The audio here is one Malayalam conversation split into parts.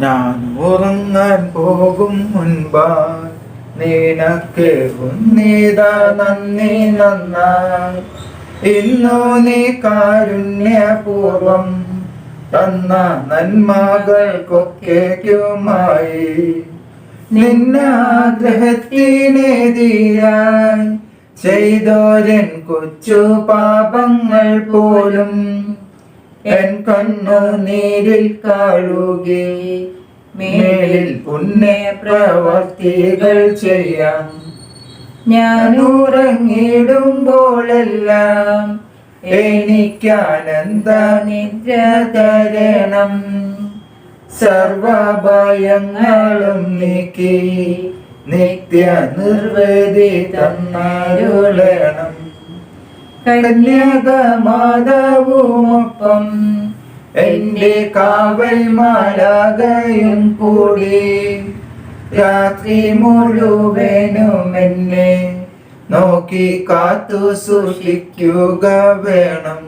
ഞാൻ ഉറങ്ങാൻ പോകും മുൻപാ. നിനക്ക് ഉന്നീതാ നന്ദി നന്നായി. ഇന്നു നീ കാരുണ്യപൂർവം തന്ന നന്മകൾക്കൊക്കെയുമായി നിന്നാഗ്രഹത്തിനെതിരായി ചെയ്തോരൻ കൊച്ചു പാപങ്ങൾ പോലും എൻ കണ്ണു നീരിൽ കാഴുകി മേലിൽ പുണ്യ പ്രവർത്തികൾ ചെയ്യാം. ഞാൻ ഉറങ്ങിടുമ്പോഴെല്ലാം എനിക്കാനന്ദ നിദ്ര തരണം സർവഭയങ്ങളും നീക്കി നിത്യ നിർവേദി തന്നാരുളണം കന്യകമാതാവുമൊപ്പം എന്റെ കാവൽ മാലാകയും കൂടി രാത്രി മുഴുവനും എന്നെ നോക്കി കാത്തു സൂക്ഷിക്കുക വേണം.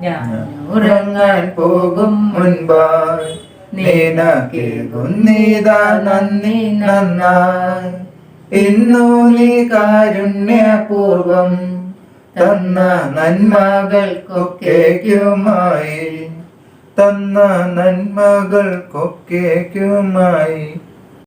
ഞാൻ ഉറങ്ങാൻ പോകും മുൻപായി നിനക്കേകുന്നീതാ നന്ദി നന്നായി. ഇന്നു നീ കാരുണ്യപൂർവം തന്ന നന്മകൾക്കൊക്കെയുമായി തന്ന നന്മകൾക്കൊക്കെയുമായി